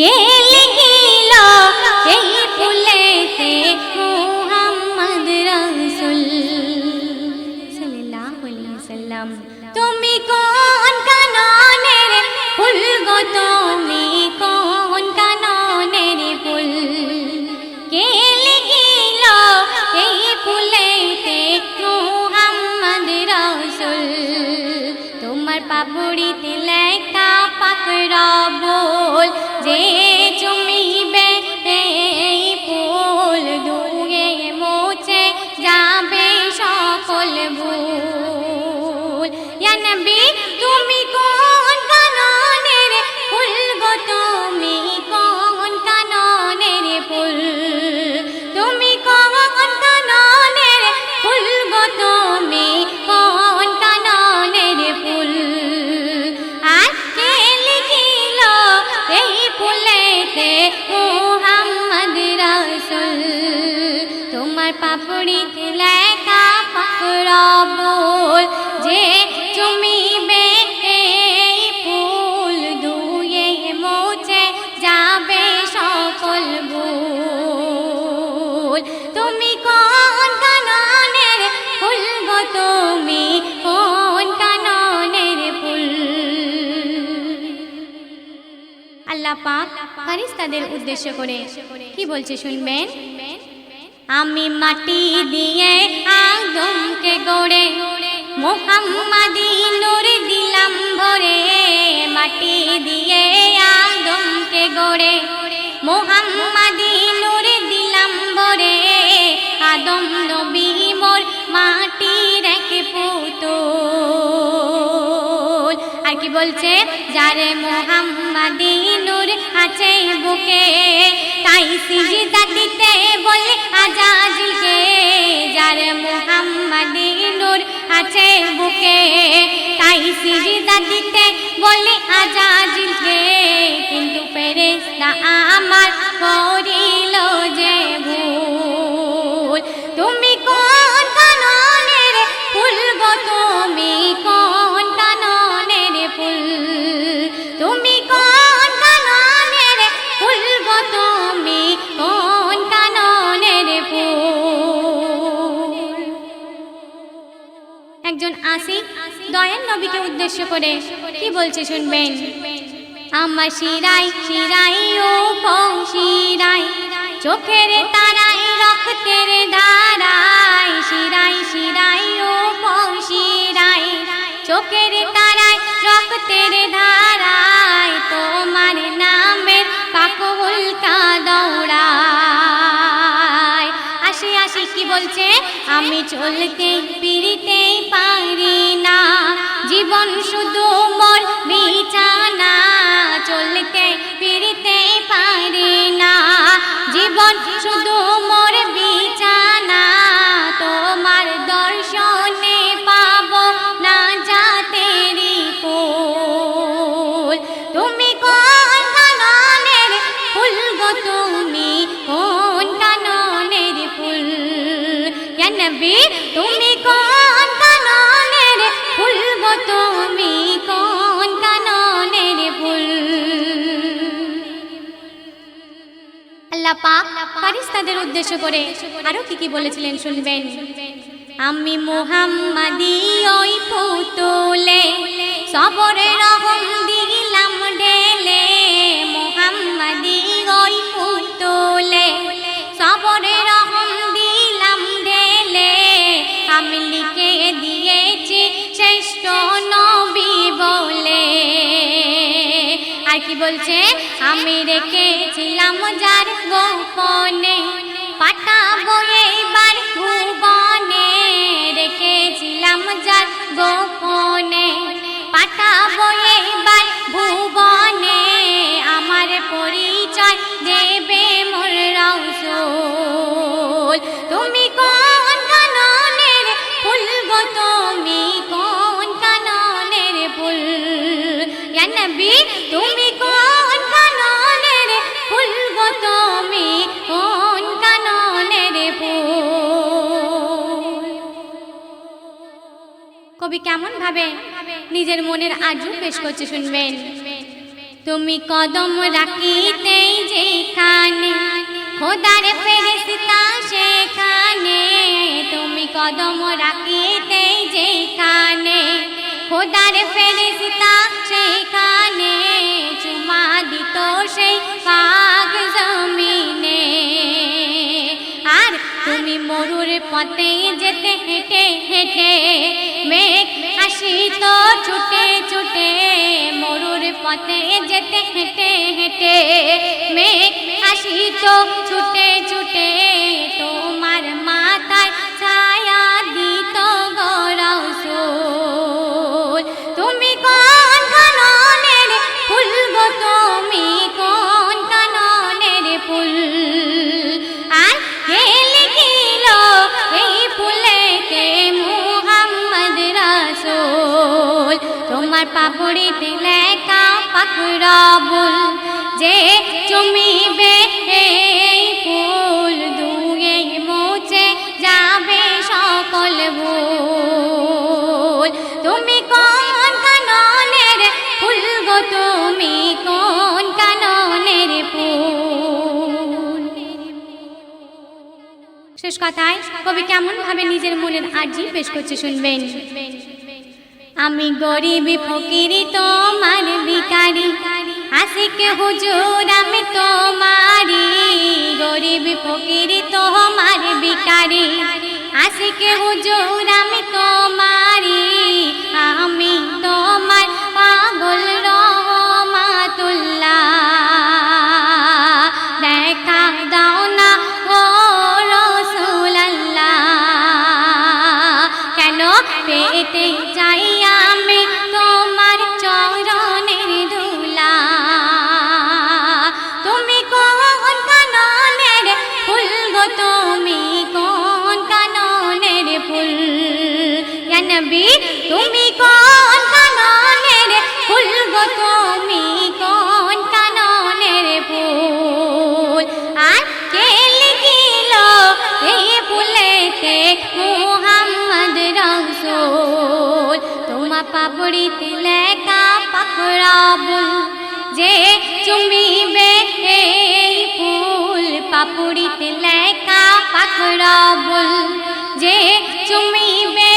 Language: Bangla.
কে লিখিল এই ফুলেতে মুহাম্মদ রাসূল। তুমি কোন কাননের ফুল গো তুমি কোন কাননের ফুল? কে লিখিল এই ফুলেতে মুহাম্মদ রাসূল। তোমার পাপড়িতে যে ফুলেতে মুহাম্মদ রাসূল। তোমার পাপড়িতে লেখা পাকড়া বল যে চুমিবে এই ফুল দুয়ে মোছে যাবে সকল ভুল। তুমি কোন কাননের ফুল গো তুমি? কোন কাননের ফুল? আল্লাহ পাক ফারিস্তাদের উদ্দেশ্য করে? কি বলছে শুনবেন? আমি মাটি দিয়ে আদমকে গড়ে, মোহাম্মদি নূর দিলাম ভরে। মাটি দিয়ে আদমকে গড়ে, মোহাম্মদি নূর দিলাম ভরে। আদম নবী মোর মাটি রেখে পুতুল। আর কি বলছে? যারে মোহাম্মদি আছে বুকে। তাই সিজদা দিতে বলে যার মোহাম্মদি নূর আছে বুকে। তাই সিজদা দিতে বলে আজাজিলকে কিন্তু ফেরেশতা আমার করিল যে আসিক দয়ান নবীকে উদ্দেশ্য করে কি বলছে শুনবেন? আমার শিরাই শিরাই ও শিরাই, চোখের তারাই রক্তের ধারাই শিরাই শিরাই ও শিরাই, চোখের তারাই রক্তের ধারায় তোমার নামের পাকুলকা কি বলছে? আমি চলতে পিড়িতে পারি না। জীবন শুধু মোর বিছানা। চলতে পিড়িতে পারি না। জীবন শুধু মোর বিছানা তুমি কোন কাননের তুমি কোন কাননের ফুল? আল্লাহ পাক ফারিস্তাদের উদ্দেশ্য করে আরও কি কি বলেছিলেন শুনবেন? আমি মোহাম্মদি ওই পুতুলে সবরে রহম কি বলছে? আমি রেখেছিলাম যার গোপনে, পাঠাবো এইবার ভুবনে। রেখেছিলাম যার গোপনে, পাঠাবো এইবার ভুবনে। আমার পরিচয় দেবে মোর রসুল। তুমি কোন কাননের ফুল গো তুমি? কোন কাননের ফুল? নবী কবি কেমন ভাবে নিজের মনের আর্য পেশ করছে শুনবেন। তুমি কদম রাখিতেই যেখানে, খোদার ফেরেশতা সেখানে। তুমি কদম রাখিতেই যেখানে, খোদার ফেরেশতা সেখানে। চুমা দিত সেই পাক জমিনে। আর তুমি মরুর পথে যেতে হেঁটে হেঁটে মেঘ আসিত ছুটে ছুটে মরুর পথে যেতে হেঁটে হেঁটে মেঘ আসিত ছুটে ছুটে শেষ কথায়, কবি কেমন ভাবে নিজের মনের আর্জি পেশ করছে শুনবেন? আমি গরিব ফকিরি, তোমার ভিকারি কে হুজুর, আমি তোমারি গরিব ফকিরি, তোমার ভিকারি কে হুজুর, আমি তোমারি গো তুমি কোন কাননের ফুল? নবী, তুমি কোন কাননের ফুল গো? তুমি কোন কাননের ফুল? আর কে লিখিল এই ফুলেতে মুহাম্মদ রসুল? তোমা পাপড়িতে লেখা পাকড়াবুল যে চুমিবে পাপড়িতে লেখা পাকড়াবুল যে চুমিবে